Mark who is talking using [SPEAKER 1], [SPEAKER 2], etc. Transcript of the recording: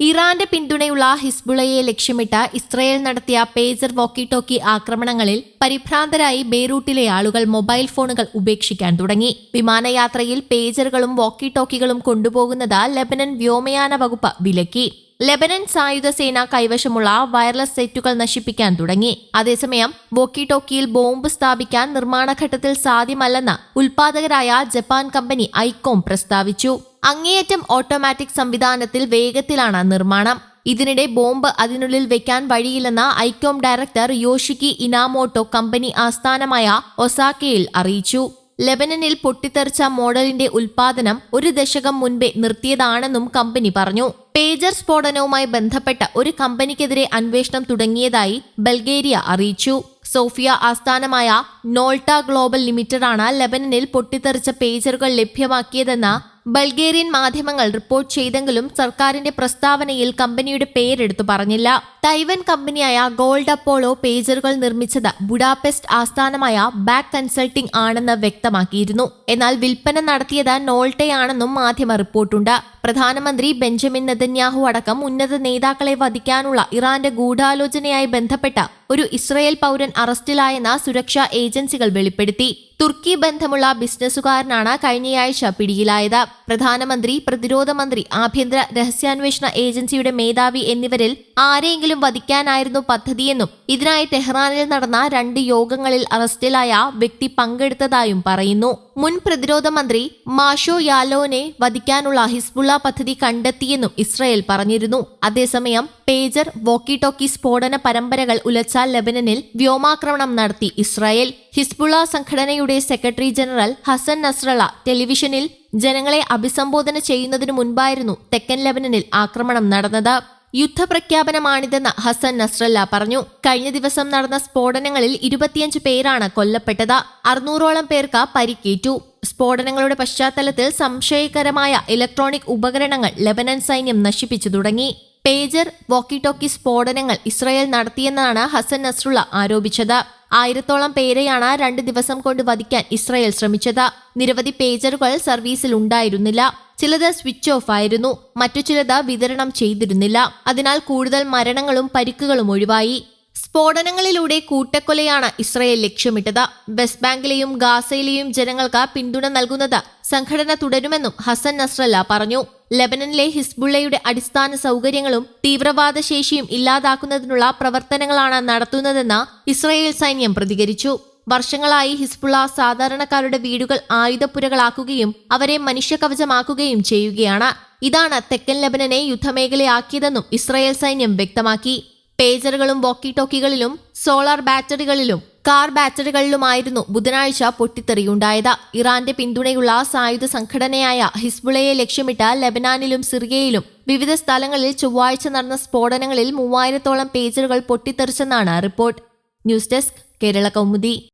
[SPEAKER 1] ഇറാന്റെ പിന്തുണയുള്ള ഹിസ്ബുളയെ ലക്ഷ്യമിട്ട് ഇസ്രയേൽ നടത്തിയ പേജർ വോക്കി ടോക്കി ആക്രമണങ്ങളിൽ പരിഭ്രാന്തരായി ബെയ്റൂട്ടിലെ ആളുകൾ മൊബൈൽ ഫോണുകൾ ഉപേക്ഷിക്കാൻ തുടങ്ങി. വിമാനയാത്രയിൽ പേജറുകളും വോക്കി ടോക്കികളും കൊണ്ടുപോകുന്നത് ലബനൻ വ്യോമയാന വകുപ്പ് വിലക്കി. ലെബനൻ സായുധ സേന കൈവശമുള്ള വയർലെസ് സെറ്റുകൾ നശിപ്പിക്കാൻ തുടങ്ങി. അതേസമയം വോക്കി ടോക്കിയിൽ ബോംബ് സ്ഥാപിക്കാൻ നിർമ്മാണഘട്ടത്തിൽ സാധ്യമല്ലെന്ന് ഉൽപാദകരായ ജപ്പാൻ കമ്പനി ഐക്കോം പ്രസ്താവിച്ചു. അങ്ങേയറ്റം ഓട്ടോമാറ്റിക് സംവിധാനത്തിൽ വേഗത്തിലാണ് നിർമ്മാണം. ഇതിനിടെ ബോംബ് അതിനുള്ളിൽ വെക്കാൻ വഴിയില്ലെന്ന് ഐക്കോം ഡയറക്ടർ യോഷിക്കി ഇനാമോട്ടോ കമ്പനി ആസ്ഥാനമായ ഒസാക്കയിൽ അറിയിച്ചു. ലെബനനിൽ പൊട്ടിത്തെറിച്ച മോഡലിന്റെ ഉൽപാദനം ഒരു ദശകം മുൻപേ നിർത്തിയതാണെന്നും കമ്പനി പറഞ്ഞു. പേജർ സ്ഫോടനവുമായി ബന്ധപ്പെട്ട ഒരു കമ്പനിക്കെതിരെ അന്വേഷണം തുടങ്ങിയതായി ബൾഗേരിയ അറിയിച്ചു. സോഫിയ ആസ്ഥാനമായ നോൾട്ട ഗ്ലോബൽ ലിമിറ്റഡാണ് ലെബനനിൽ പൊട്ടിത്തെറിച്ച പേജറുകൾ ലഭ്യമാക്കിയതെന്ന് ബൾഗേറിയൻ മാധ്യമങ്ങൾ റിപ്പോർട്ട് ചെയ്തെങ്കിലും സർക്കാരിന്റെ പ്രസ്താവനയിൽ കമ്പനിയുടെ പേരെടുത്തു പറഞ്ഞില്ല. തൈവൻ കമ്പനിയായ ഗോൾഡ് അപ്പോളോ പേജറുകൾ നിർമ്മിച്ചത് ബുഡാപെസ്റ്റ് ആസ്ഥാനമായ ബാക്ക് കൺസൾട്ടിംഗ് ആണെന്ന് വ്യക്തമാക്കിയിരുന്നു. എന്നാൽ വിൽപ്പന നടത്തിയത് നോൾട്ടയാണെന്നും മാധ്യമ റിപ്പോർട്ടുണ്ട്. പ്രധാനമന്ത്രി ബെഞ്ചമിൻ നെതന്യാഹു അടക്കം ഉന്നത നേതാക്കളെ വധിക്കാനുള്ള ഇറാന്റെ ഗൂഢാലോചനയായി ബന്ധപ്പെട്ട ഒരു ഇസ്രയേൽ പൗരൻ അറസ്റ്റിലായെന്ന് സുരക്ഷാ ഏജൻസികൾ വെളിപ്പെടുത്തി. തുർക്കി ബന്ധമുള്ള ബിസിനസ്സുകാരനാണ് കഴിഞ്ഞയാഴ്ച പിടിയിലായത്. പ്രധാനമന്ത്രി പ്രതിരോധ മന്ത്രി ആഭ്യന്തര രഹസ്യാന്വേഷണ ഏജൻസിയുടെ മേധാവി എന്നിവരിൽ ആരെയെങ്കിലും വധിക്കാനായിരുന്നു പദ്ധതിയെന്നും ഇതിനായി ടെഹ്റാനിൽ നടന്ന രണ്ട് യോഗങ്ങളിൽ അറസ്റ്റിലായ വ്യക്തി പങ്കെടുത്തതായും പറയുന്നു. മുൻ പ്രതിരോധ മന്ത്രി മാഷോ യാലോനെ വധിക്കാനുള്ള ഹിസ്ബുള്ള പദ്ധതി കണ്ടെത്തിയെന്നും ഇസ്രയേൽ പറഞ്ഞിരുന്നു. അതേസമയം പേജർ വോക്കി ടോക്കി സ്ഫോടന പരമ്പരകൾ ഉലച്ച ലെബനനിൽ വ്യോമാക്രമണം നടത്തി. ഇസ്രായേൽ ഹിസ്ബുള സംഘടനയുടെ സെക്രട്ടറി ജനറൽ ഹസൻ നസ്രള ടെലിവിഷനിൽ ജനങ്ങളെ അഭിസംബോധന ചെയ്യുന്നതിനു മുൻപായിരുന്നു തെക്കൻ ലെബനനിൽ ആക്രമണം നടന്നത്. യുദ്ധപ്രഖ്യാപനമാണിതെന്ന് ഹസൻ നസ്രല്ല പറഞ്ഞു. കഴിഞ്ഞ ദിവസം നടന്ന സ്ഫോടനങ്ങളിൽ ഇരുപത്തിയഞ്ച് പേരാണ് കൊല്ലപ്പെട്ടത്. അറുന്നൂറോളം പേർക്ക് പരിക്കേറ്റു. സ്ഫോടനങ്ങളുടെ പശ്ചാത്തലത്തിൽ സംശയകരമായ ഇലക്ട്രോണിക് ഉപകരണങ്ങൾ ലെബനൻ സൈന്യം നശിപ്പിച്ചു തുടങ്ങി. പേജർ വോക്കി ടോക്കി സ്ഫോടനങ്ങൾ ഇസ്രായേൽ നടത്തിയെന്നാണ് ഹസൻ നസ്രുള്ള ആരോപിച്ചത്. ആയിരത്തോളം പേരെയാണ് രണ്ട് ദിവസം കൊണ്ട് വധിക്കാൻ ഇസ്രായേൽ ശ്രമിച്ചത്. നിരവധി പേജറുകൾ സർവീസിൽ ഉണ്ടായിരുന്നില്ല. ചിലത് സ്വിച്ച് ഓഫ് ആയിരുന്നു. മറ്റു ചിലത് വിതരണം ചെയ്തിരുന്നില്ല. അതിനാൽ കൂടുതൽ മരണങ്ങളും പരിക്കുകളും ഒഴിവായി. സ്ഫോടനങ്ങളിലൂടെ കൂട്ടക്കൊലയാണ് ഇസ്രയേൽ ലക്ഷ്യമിട്ടത്. വെസ്റ്റ് ബാങ്കിലെയും ഗാസയിലെയും ജനങ്ങൾക്ക് പിന്തുണ നൽകുന്നത് സംഘടന തുടരുമെന്നും ഹസൻ നസ്രല്ല പറഞ്ഞു. ലെബനനിലെ ഹിസ്ബുള്ളയുടെ അടിസ്ഥാന സൗകര്യങ്ങളും തീവ്രവാദ ശേഷിയും ഇല്ലാതാക്കുന്നതിനുള്ള പ്രവർത്തനങ്ങളാണ് നടത്തുന്നതെന്ന് ഇസ്രയേൽ സൈന്യം പ്രതികരിച്ചു. വർഷങ്ങളായി ഹിസ്ബുള്ള സാധാരണക്കാരുടെ വീടുകൾ ആയുധപ്പുരകളാക്കുകയും അവരെ മനുഷ്യകവചമാക്കുകയും ചെയ്യുകയാണ്. ഇതാണ് തെക്കൻ ലബനനെ യുദ്ധമേഖലയാക്കിയതെന്നും ഇസ്രയേൽ സൈന്യം വ്യക്തമാക്കി. പേജറുകളും വോക്കി ടോക്കികളിലും സോളാർ ബാറ്ററികളിലും കാർ ബാറ്ററികളിലുമായിരുന്നു ബുധനാഴ്ച പൊട്ടിത്തെറിയുണ്ടായത്. ഇറാന്റെ പിന്തുണയുള്ള സായുധ സംഘടനയായ ഹിസ്ബുളയെ ലക്ഷ്യമിട്ട് ലെബനാനിലും സിറിയയിലും വിവിധ സ്ഥലങ്ങളിൽ ചൊവ്വാഴ്ച നടന്ന സ്ഫോടനങ്ങളിൽ മൂവായിരത്തോളം പേജറുകൾ പൊട്ടിത്തെറിച്ചെന്നാണ് report. News desk Kerala Kaumudi.